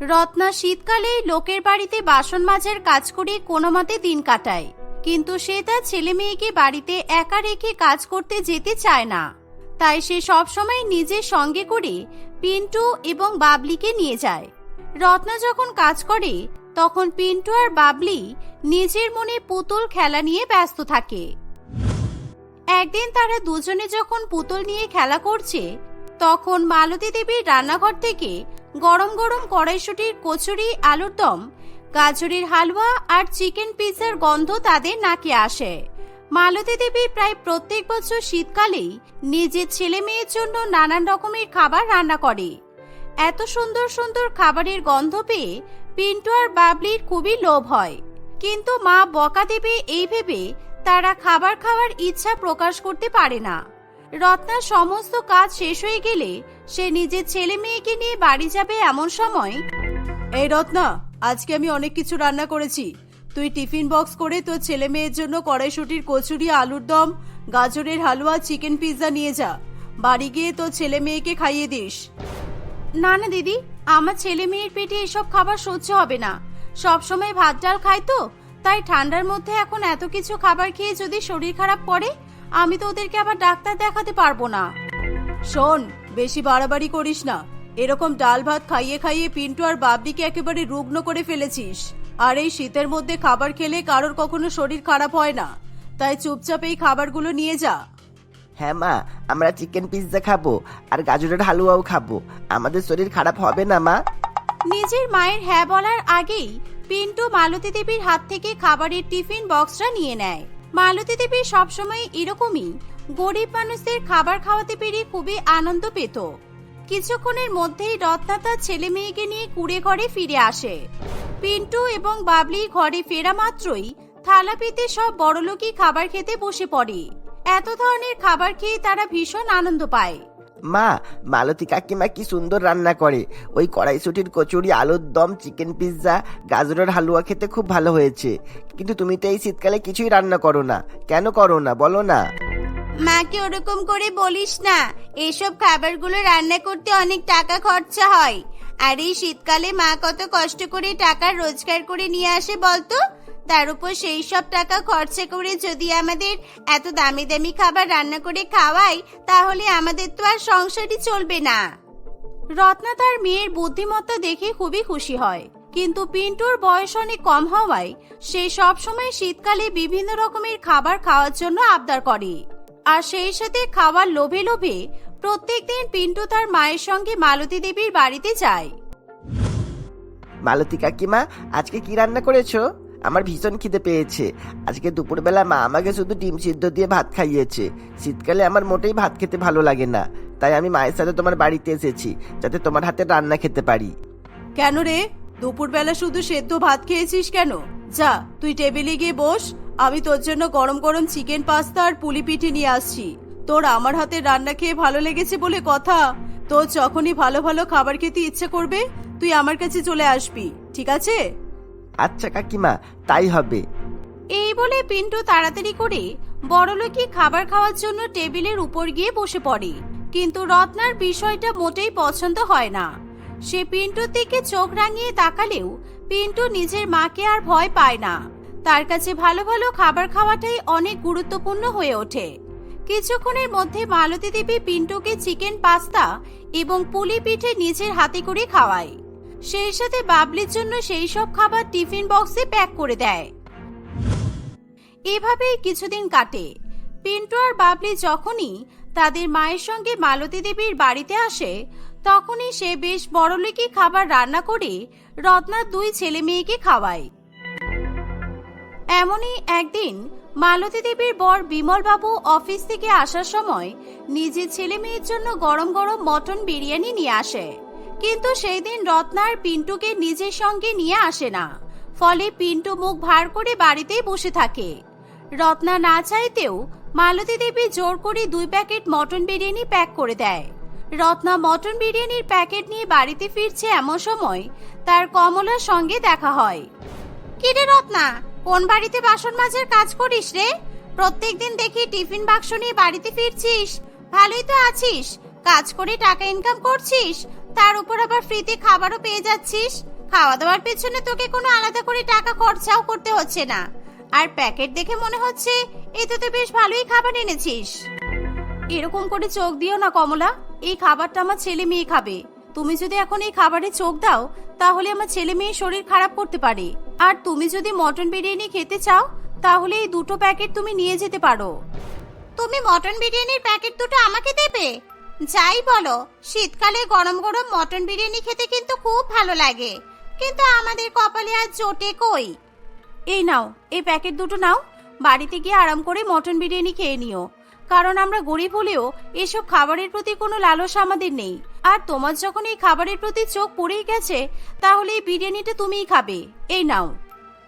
রত্না শীতকালে লোকের বাড়িতে বাসন মাজার কাজ করে কোনো মতে দিন কাটায়। কিন্তু সে তার ছেলে মেয়েকে বাড়িতে একা রেখে কাজ করতে যেতে চায় না। তাই সে সবসময় নিজের সঙ্গে করে পিন্টু এবং বাবলিকে নিয়ে যায়। রত্না যখন কাজ করে, তখন পিন্টু আর বাবলি নিজের মনে পুতুল খেলা নিয়ে ব্যস্ত থাকে। একদিন তারা দুজনে যখন পুতুল নিয়ে খেলা করছে, তখন মালতী দেবীর রান্নাঘর থেকে গরম গরম কড়াইশুটির কচুরি, আলুর দম, গাজরের হালুয়া আর চিকেন পিৎজার গন্ধ তাদের নাকে আসে। মালতী দেবী প্রায় প্রত্যেক বছর শীতকালেই নিজের ছেলে মেয়ের জন্য নানান রকমের খাবার রান্না করে। এত সুন্দর সুন্দর খাবারের গন্ধ পেয়ে পিন্টু আর বাবলির খুবই লোভ হয়। কিন্তু মা বকা দেবে এই ভেবে তারা খাবার খাওয়ার ইচ্ছা প্রকাশ করতে পারে না। রত্নার সমস্ত কাজ শেষ হয়ে গেলে সে নিজের ছেলে মেয়েকে নিয়ে বাড়ি যাবে এমন সময়, এই রত্না, আজকে আমি অনেক কিছু রান্না করেছি। তুই টিফিন বক্স করে তোর ছেলে মেয়ের জন্য কড়াইশুটির কচুরি, আলুর দম, গাজরের হালুয়া, চিকেন পিৎজা নিয়ে যা। বাড়ি গিয়ে তোর ছেলে মেয়েকে খাইয়ে দিস। না না, দিদি, আমার ছেলে মেয়ের পেটে এসব খাবার সহ্য হবে না। সব সময় ভাত, ডাল খায় তো, তাই ঠান্ডার মধ্যে এখন এত কিছু খাবার খেয়ে যদি শরীর খারাপ করে আমি তো ওদেরকে আবার ডাক্তার দেখাতে পারব না। শোন বেশি বাড়াবাড়ি করিস না। এরকম ডাল ভাত খাইয়ে খাইয়ে পিন্টু আর বাবলিকে একেবারে রুগ্ন করে ফেলেছিস। আর এই শীতের মধ্যে খাবার খেলে কারোর কখনো শরীর খারাপ হয় না। তাই চুপচাপ এই খাবারগুলো নিয়ে যা। হ্যাঁ মা আমরা চিকেন পিৎজা খাব আর গাজরের হালুয়াও খাব। আমাদের শরীর খারাপ হবে না মা। নিজের মায়ের হ্যাঁ বলার আগেই পিন্টু মালতী দেবীর হাত থেকে খাবারের টিফিন বক্সটা নিয়ে নেয়। মালতী দেবী সবসময় এরকমই। গরিব মানুষদের খাবার খাওয়াতে পেরে খুবই আনন্দ পেত। কিছুক্ষণের মধ্যেই রত্না তার ছেলে মেয়েকে নিয়ে কুড়ে ঘরে ফিরে আসে। পিন্টু এবং বাবলি ঘরে ফেরা মাত্রই থালা পেতে সব বড়লোকই খাবার খেতে বসে পড়ে। এত ধরনের খাবার খেয়ে তারা ভীষণ আনন্দ পায়। মা, মালতী কাকিমা কি সুন্দর রান্না করে। ওই কড়াইশুটির কচুরি, আলুর দম চিকেন পিৎজা গাজরের হালুয়া খেতে খুব ভালো হয়েছে। কিন্তু তুমি তো এই শীতকালে কিছুই রান্না করো না। কেন করো না, বলো না। মাকে ওরকম করে বলিস না। এসব খাবারগুলো রান্না করতে অনেক টাকা খরচা হয়। আর এই শীতকালে মা কত কষ্ট করে টাকা রোজগার করে নিয়ে আসে বলতো? তার উপর সেই সব টাকা খরচা করে যদি আমাদের এত দামি দামি খাবার রান্না করে খাওয়াই, তাহলে আমাদের তো আর সংসারই চলবে না। রত্না তার মেয়ের বুদ্ধিমত্তা দেখে খুবই খুশি হয়। কিন্তু পিন্টুর বয়স অনেক কম হওয়ায় সে সব সময় শীতকালে বিভিন্ন রকমের খাবার খাওয়ার জন্য আবদার করে। আর সেই সাথে খাওয়ার লোভে লোভে প্রত্যেকদিন পিন্টু তার মায়ের সঙ্গে মালতী দেবীর বাড়িতে যায়। মালতী কাকিমা, আজকে কি রান্না করেছ? আমার ভীষণ খিদে পেয়েছে। আজকে দুপুরবেলা মা আমাকে শুধু ডিম সিদ্ধ দিয়ে ভাত খাইয়েছে। শীতকালে আমার মোটেই ভাত খেতে ভালো লাগে না। তাই আমি মায়ের সাথে তোমার বাড়িতে এসেছি, যাতে তোমার হাতে রান্না খেতে পারি। কেন রে? দুপুরবেলা শুধু সেদ্ধ ভাত খেয়েছিস কেন? যা, তুই টেবিলে গিয়ে বস। আমি তোর জন্য গরম গরম চিকেন পাস্তা আর পুলি পিঠে নিয়ে আসছি। তোর আমার হাতে রান্না খেয়ে ভালো লেগেছে বলে কথা। তোর যখনই ভালো ভালো খাবার খেতে ইচ্ছে করবে, তুই আমার কাছে চলে আসবি। ঠিক আছে? আচ্ছা কাকিমা, তাই হবে। এই বলে পিন্টু তাড়াতাড়ি করে বড়লোকি খাবার খাওয়ার জন্য টেবিলের উপর গিয়ে বসে পড়ে। কিন্তু রত্নার বিষয়টা মোটেই পছন্দ হয় না। সে পিন্টুর দিকে চোখ রাঙিয়ে তাকালেও পিন্টু নিজের মাকে আর ভয় পায় না। তার কাছে ভালো ভালো খাবার খাওয়াটাই অনেক গুরুত্বপূর্ণ হয়ে ওঠে। কিছুক্ষণের মধ্যে মালতী দেবী পিন্টুকে চিকেন পাস্তা এবং পুলি পিঠে নিজের হাতে করে খাওয়ায়। সেই সাথে বাবলির জন্য সেই সব খাবার টিফিন বক্সে প্যাক করে দেয়। এভাবেই কিছুদিন কাটে। পিন্টু আর বাবলি যখনই তাদের মায়ের সঙ্গে মালতী দেবীর বাড়িতে আসে, তখনই সে বেশ বড়লোকি খাবার রান্না করে রত্নার দুই ছেলে মেয়েকে খাওয়ায়। এমনই একদিন মালতী দেবীর বর বিমল বাবু অফিস থেকে আসার সময় নিজের ছেলে মেয়ের জন্য গরম গরম মটন বিরিয়ানি নিয়ে আসে। কিন্তু সেই দিন রত্নার পিন্টুকে নিজের সঙ্গে নিয়ে আসে না। ফলে পিন্টু মুখ ভার করে বাড়িতেই বসে থাকে। রত্না না চাইতেও মালতী দেবী জোর করে দুই প্যাকেট মটন বিরিয়ানি প্যাক করে দেয়। রত্না মটন বিরিয়ানির প্যাকেট নিয়ে বাড়িতে ফিরছে এমন সময় তার কমলার সঙ্গে দেখা হয়। কিরে রত্না, কোন বাড়িতে বাসন মাজার কাজ করিস রে? প্রত্যেকদিন দেখি টিফিন বাক্স নিয়ে বাড়িতে ফিরছিস। ভালোই তো আছিস। কাজ করে টাকা ইনকাম করছিস? তার উপর আবার ফ্রিতে খাবারও পেয়ে যাচ্ছিস? খাওয়া দাওয়ার পেছনে তোকে কোনো আলাদা করে টাকা খরচাও করতে হচ্ছে না। আর প্যাকেট দেখে মনে হচ্ছে এতে তো বেশ ভালোই খাবার এনেছিস। এরকম করে চোখ দিও না কমলা। এই খাবারটা আমার ছেলে মেয়ে খাবে। তুমি যদি এখন এই খাবারে চোখ দাও, তাহলে আমার ছেলে মেয়ের শরীর খারাপ করতে পারে। আর তুমি যদি মটন বিরিয়ানি খেতে চাও, তাহলে এই দুটো প্যাকেট তুমি নিয়ে যেতে পারো। তুমি মটন বিরিয়ানির প্যাকেট দুটো আমাকে দেবে? যাই বলো, শীতকালে গরম গরম মটন বিরিয়ানি খেতে কিন্তু খুব ভালো লাগে। কিন্তু আমাদের কপালে আর জোটে কই? এই নাও, এই প্যাকেট দুটো নাও। বাড়িতে গিয়ে আরাম করে মটন বিরিয়ানি খেয়ে নিও। কারণ আমরা গরিব হলেও এসব খাবারের প্রতি কোনো লালসা আমাদের নেই। আর তোমার যখন এই খাবারের প্রতি চোখ পড়েই গেছে, তাহলে এই বিরিয়ানিটা তুমিই খাবে। এই নাও।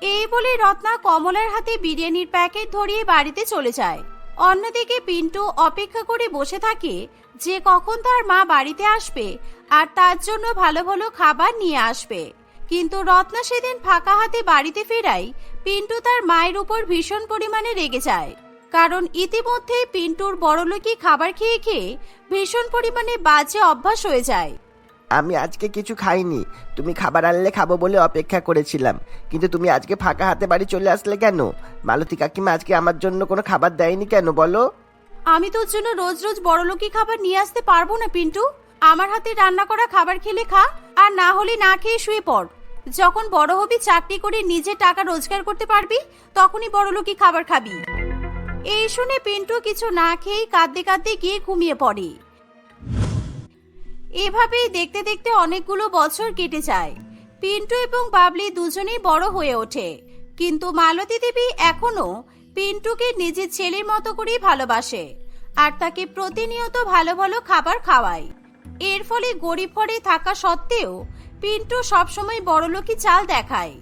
এই বলে রত্না কমলার হাতে বিরিয়ানির প্যাকেট ধরিয়ে বাড়িতে চলে যায়। অন্যদিকে পিন্টু অপেক্ষা করে বসে থাকে যে কখন তার মা বাড়িতে আসবে আর তার জন্য ভালো ভালো খাবার নিয়ে আসবে। কিন্তু রত্না সেদিন ফাঁকা হাতে বাড়িতে ফেরাই পিন্টু তার মায়ের উপর ভীষণ পরিমাণে রেগে যায়। কারণ ইতিমধ্যে পিন্টুর বড়লোকি খাবার খেয়ে খেয়ে ভীষণ পরিমাণে বাজে অভ্যাস হয়ে যায়। আমি আজকে কিছু খাইনি। তুমি খাবার আনলে খাব বলে অপেক্ষা করেছিলাম। কিন্তু তুমি আজকে ফাঁকা হাতে বাড়ি চলে আসলে কেন? মালতী কাকিমা আজকে আমার জন্য কোনো খাবার দেয়নি কেন বলো? আমি তোর জন্য রোজ রোজ বড়লোকি খাবার নিয়ে আসতে পারব না, পিন্টু। আমার হাতে রান্না করা খাবার খেলে খা, আর না হলে না খেয়ে শুয়ে পড়। যখন বড় হবি, চাকরি করে নিজে টাকা রোজগার করতে পারবি, তখনই বড়লোকি খাবার খাবি। এই শুনে পিন্টু কিছু না খেয়েই কাঁদতে কাঁদতে গিয়ে ঘুমিয়ে পড়ে। এভাবেই দেখতে দেখতে অনেকগুলো বছর কেটে যায়। পিন্টু এবং বাবলি দুজনেই বড় হয়ে ওঠে। কিন্তু মালতী দেবী এখনও পিন্টুকে নিজের ছেলের মতো করেই ভালোবাসে আর তাকে প্রতিনিয়ত ভালো ভালো খাবার খাওয়ায়। এর ফলে গরিব ঘরে থাকা সত্ত্বেও পিন্টু সবসময় বড়লোকি চাল দেখায়।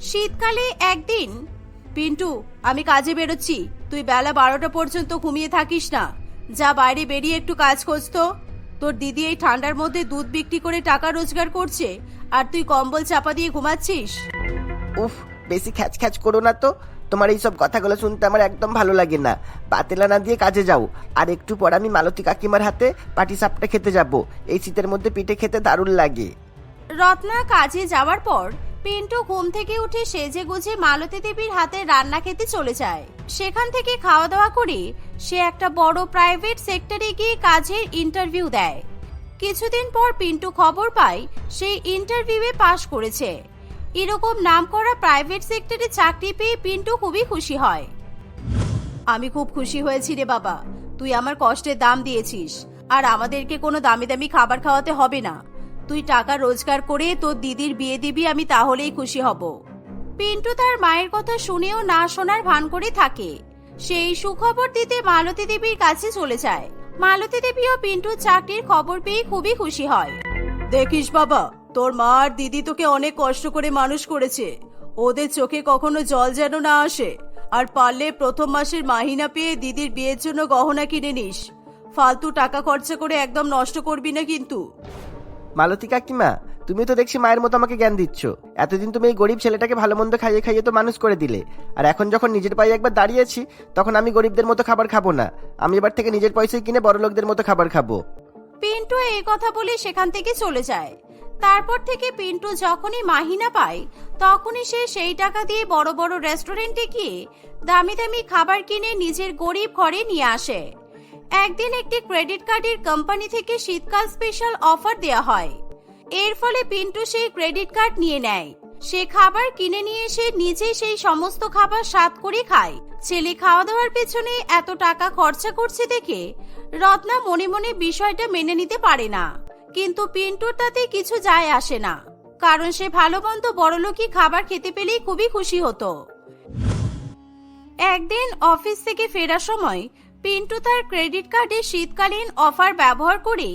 শীতকালে একদিন, পিন্টু, আমি কাজে বেরোচ্ছি। তুই বেলা বারোটা পর্যন্ত ঘুমিয়ে থাকিস না। যা বাইরে বেরিয়ে একটু কাজ করতো তোর দিদি এই ঠান্ডার মধ্যে দুধ বিক্রি করে টাকা রোজগার করছে আর তুই কম্বল চাপা দিয়ে ঘুমাচ্ছিস? উফ বেশি খ্যাচ খ্যাচ করো না তো। তোমার এই সব কথাগুলো শুনতে আমার একদম ভালো লাগে না। পাতেলা না দিয়ে কাজে যাও। আর একটু পর আমি মালতী কাকিমার হাতে পাটি সাপটা খেতে যাব। এই শীতের মধ্যে পিঠে খেতে দারুণ লাগে। রত্না কাজে যাওয়ার পর পিন্টু ঘুম থেকে উঠে সেজে গুজে মালতী দেবীর হাতে রান্না খেতে চলে যায়। সেখান থেকে খাওয়া দাওয়া করে, সে একটা বড় প্রাইভেট সেক্টরে গিয়ে কাজের ইন্টারভিউ দেয়। কিছুদিন পর পিন্টু খবর পায়, সে ইন্টারভিউয়ে পাশ করেছে। এরকম নামকরা প্রাইভেট সেক্টরে চাকরি পেয়ে পিন্টু খুবই খুশি হয়। আমি খুব খুশি হয়েছি রে বাবা, তুই আমার কষ্টের দাম দিয়েছিস, আর আমাদেরকে কোনো দামি দামি খাবার খাওয়াতে হবে না। তুই টাকা রোজগার করে তোর দিদির বিয়ে দিবি, আমি তাহলেই খুশি হব। পিন্টু তার মায়ের কথা শুনেও না শোনার ভান করে থাকে। সেই সুখবর দিতে মালতী দেবীর কাছে চলে যায়। মালতী দেবীও পিন্টুর চাকরির খবর পেয়ে খুবই খুশি হয়। দেখিস বাবা, তোর মা আর দিদি তোকে অনেক কষ্ট করে মানুষ করেছে। ওদের চোখে কখনো জল যেন না আসে। আর পারলে প্রথম মাসের মাহিনা পেয়ে দিদির বিয়ের জন্য গহনা কিনে নিস। ফালতু টাকা খরচা করে একদম নষ্ট করবি না কিন্তু। মালতী কাকিমা, তুমি তো দেখছি মায়ের মতো আমাকে জ্ঞান দিচ্ছ। এতদিন তুমি এই গরিব ছেলেটাকে ভালো মন্দ খাইয়ে খাইয়ে তো মানুষ করে দিলে। আর এখন যখন নিজের পায়ে একবার দাঁড়িয়েছি, তখন আমি গরিবদের মতো খাবার খাব না। আমি এবার থেকে নিজের পয়সায় কিনে বড় লোকদের মতো খাবার খাব। পিন্টু এই কথা বলে সেখান থেকে চলে যায়। তারপর থেকে পিন্টু যখনই মাহিনা পায়, তখনই সে সেই টাকা দিয়ে বড় বড় রেস্টুরেন্টে গিয়ে দামি দামি খাবার কিনে নিজের গরিব ঘরে নিয়ে আসে। একদিন একটি ক্রেডিট কার্ডের কোম্পানি থেকে শীতকাল স্পেশাল অফার দেওয়া হয়। এর ফলে পিন্টু সেই ক্রেডিট কার্ড নিয়ে নেয়। সে খাবার কিনে নিয়ে এসে নিজে সেই সমস্ত খাবার স্বাদ করে খায়। ছেলে খাওয়া দাওয়ার পেছনে এত টাকা খরচা করছে দেখে রত্না মনে মনে বিষয়টা মেনে নিতে পারে না। কিন্তু পিন্টুর তাতে কিছু যায় আসে না। কারণ সে ভালো মন্দ বড়লোকই খাবার খেতে পেলেই খুবই খুশি হতো। একদিন অফিস থেকে ফেরার সময় পিন্টু তার ক্রেডিট কার্ডে শীতকালীন অফার ব্যবহার করে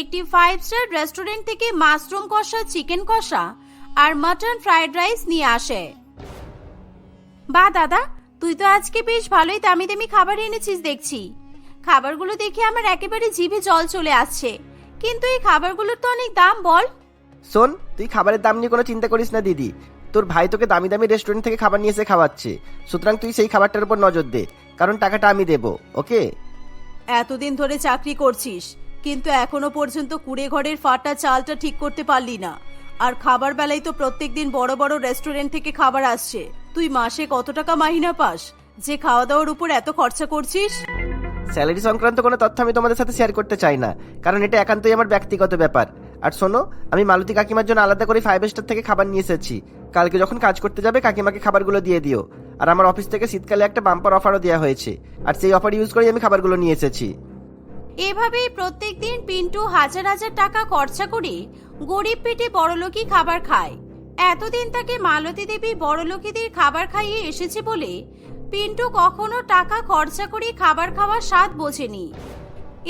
একটি ফাইভ স্টার রেস্টুরেন্ট থেকে মাশরুম কষা চিকেন কষা আর মাটন ফ্রাইড রাইস নিয়ে আসে। বা দাদা, তুই তো আজকে বেশ ভালোই দামি দামি খাবার এনেছিস দেখছি। খাবারগুলো দেখে আমার একেবারে জিভে জল চলে আসছে। কিন্তু এই খাবারগুলোর তো অনেক দাম, বল। শোন, তুই খাবারের দাম নিয়ে কোনো চিন্তা করিস না, দিদি। তোর ভাই তোকে দামি দামি রেস্টুরেন্ট থেকে খাবার নিয়ে এসে খাওয়াচ্ছে। সুতরাং তুই সেই খাবারটার উপর নজর দে। কারণ টাকাটা আমি দেবো ওকে? এতদিন ধরে চাকরি করছিস কিন্তু এখনও পর্যন্ত কুড়ে ঘরের ফাটা চালটা ঠিক করতে পারলি না। আর খাবার বেলায় তো প্রত্যেকদিন বড় বড় রেস্টুরেন্ট থেকে খাবার আসছে। তুই মাসে কত টাকা মাহিনা পাস? যে খাওয়া দাওয়ার উপর এত খরচা করছিস? স্যালারি সংক্রান্ত কোনো তথ্য আমি তোমাদের সাথে শেয়ার করতে চাই না কারণ এটা একান্তই আমার ব্যক্তিগত ব্যাপার। আর শোনো আমি মালতী কাকিমার জন্য আলাদা করে ফাইভ স্টার থেকে খাবার নিয়ে এসেছি। কালকে যখন কাজ করতে যাবে কাকিমাকে খাবারগুলো দিয়ে দিও। আর আমার অফিস থেকে শীতকালে একটা বাম্পার অফারও দেওয়া হয়েছে। আর সেই অফার ইউজ করেই আমি খাবারগুলো নিয়ে এসেছি। এভাবেই প্রত্যেকদিন পিন্টু হাজার হাজার টাকা খরচা করে গরিব পেটে বড়লোকই খাবার খায়। এতদিন তাকে মালতী দেবী বড়লোকিদের খাবার খাইয়ে এসেছে বলে পিন্টু কখনো টাকা খরচা করে খাবার খাওয়ার স্বাদ বোঝেনি।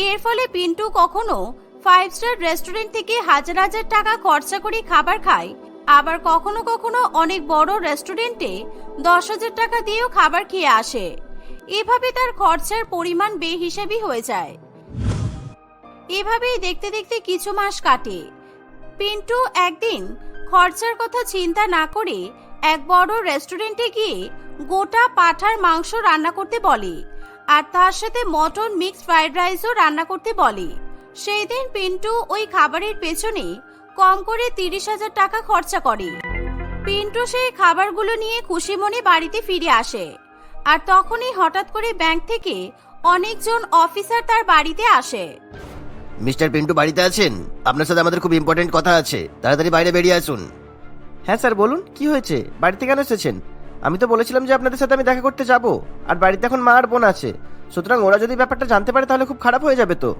এর ফলে পিন্টু কখনো ফাইভ স্টার রেস্টুরেন্ট থেকে হাজার হাজার টাকা খরচা করে খাবার খায় আবার কখনো কখনো অনেক বড় রেস্টুরেন্টে দশ হাজার টাকা দিয়েও খাবার খেয়ে আসে। এভাবে তার খরচার পরিমাণ বেহিসাবি হয়ে যায়। এভাবেই দেখতে দেখতে কিছু মাস কাটে। পিন্টু একদিন খরচার কথা চিন্তা না করে এক বড় রেস্টুরেন্টে গিয়ে গোটা পাঠার মাংস রান্না করতে বলে আর তার সাথে মটন মিক্স ফ্রাইড রাইসও রান্না করতে বলে। সেই দিন পিন্টু ওই খাবারের পেছনে কম করে তিরিশ হাজার টাকা খরচা করে। পিন্টু সেই খাবারগুলো নিয়ে খুশি মনে বাড়িতে ফিরে আসে। আর তখনই হঠাৎ করে ব্যাংক থেকে অনেকজন অফিসার তার বাড়িতে আসে। মিস্টার পিন্টু বাড়িতে আছেন? আপনার সাথে আমাদের খুব ইম্পর্টেন্ট কথা আছে। তাড়াতাড়ি বাইরে বেরিয়ে আসুন। হ্যাঁ স্যার বলুন কি হয়েছে? বাড়িতে কেন এসেছেন? আমি তো বলেছিলাম যে আপনাদের সাথে আমি দেখা করতে যাব। আর বাড়িতে এখন মা আর বোন আছে। সুতরাং ওরা যদি ব্যাপারটা জানতে পারে তাহলে খুব খারাপ হয়ে যাবে তো।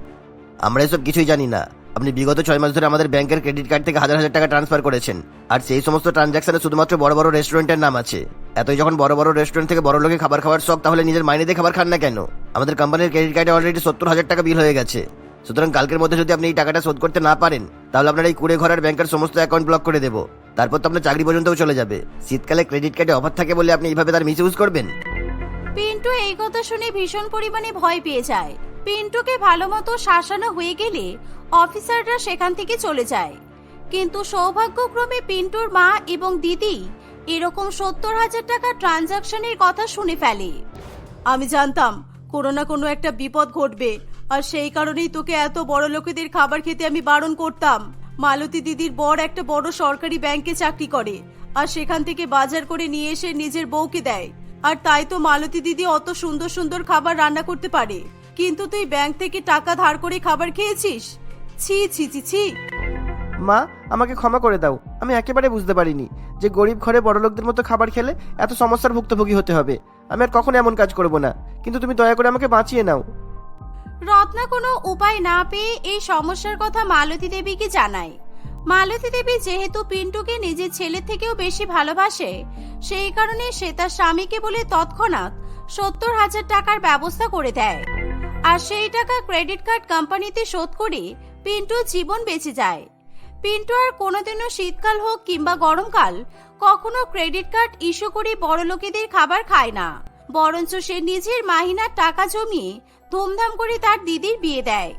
আমরা এসব কিছুই জানি না। আপনি বিগত ছয় মাস ধরে আমাদের ব্যাংকের ক্রেডিট কার্ড থেকে হাজার হাজার টাকা ট্রান্সফার করেছেন। আর সেই সমস্ত ট্রানজাকশনে শুধুমাত্র বড় বড় রেস্টুরেন্টের নাম আছে। এতই যখন বড় বড় রেস্টুরেন্ট থেকে বড় লোকে খাবার খাওয়ার শখ তাহলে নিজের মাইনে দিয়ে খাবার খান না কেন? আমাদের কোম্পানির ক্রেডিট কার্ডে অলরেডি সত্তর হাজার টাকা বিল হয়ে গেছে। সুতরাং কালকের মধ্যে যদি আপনি এই টাকাটা শোধ করতে না পারেন, তাহলে আপনার এই কুড়ে ঘরের ব্যাংকের সমস্ত অ্যাকাউন্ট ব্লক করে দেবো। তারপর তো আপনার চাকরি পর্যন্তও চলে যাবে। শীতকালে ক্রেডিট কার্ডে অফার থাকে বলে আপনি এইভাবে তার মিস ইউজ করবেন? পিন্টু, এই কথা শুনে ভীষণ পরিমাণে ভয় পেয়ে যায়। পিন্টুকে ভালো মতো শাসানো হয়ে গেলে অফিসাররা সেখান থেকে চলে যায়। কিন্তু সৌভাগ্যক্রমে পিন্টুর মা এবং দিদি এরকম সত্তর হাজার টাকা ট্রানজাকশনের কথা শুনে ফেলে। আমি জানতাম কোনো না কোনো একটা বিপদ ঘটবে, আর সেই কারণেই তোকে এত বড় লোকেদের খাবার খেতে আমি বারণ করতাম। মালতী দিদির বর একটা বড় সরকারি ব্যাংকে চাকরি করে, আর সেখান থেকে বাজার করে নিয়ে এসে নিজের বউকে দেয়। আর তাই তো মালতী দিদি অত সুন্দর সুন্দর খাবার রান্না করতে পারে। কিন্তু তুই ব্যাংক থেকে টাকা ধার করে খাবার খেয়েছিস? ছি ছি ছি ছি। মা আমাকে ক্ষমা করে দাও। আমি একেবারে বুঝতে পারিনি যে গরিব ঘরে বড় লোকদের মতো খাবার খেলে এত সমস্যার ভুক্তভোগী হতে হবে। আমি আর কখনো এমন কাজ করব না। কিন্তু তুমি দয়া করে আমাকে বাঁচিয়ে নাও। রত্না কোনো উপায় না পেয়ে এই সমস্যার কথা মালতী দেবীকে জানায়। মালতী দেবী যেহেতু পিন্টুকে নিজের ছেলে থেকেও বেশি ভালোবাসে সেই কারণে সে তার স্বামীকে বলে তৎক্ষণাৎ সত্তর হাজার টাকার ব্যবস্থা করে দেয়। আর সেই টাকা ক্রেডিট কার্ড কোম্পানিতে শোধ করে পিন্টুর জীবন বেঁচে যায়। পিন্টু আর কোনোদিনও শীতকাল হোক কিংবা গরমকাল কখনো ক্রেডিট কার্ড ইস্যু করে বড় লোকেদের খাবার খায় না। বরঞ্চ সে নিজের মাহিনার টাকা জমিয়ে ধুমধাম করে তার দিদির বিয়ে দেয়।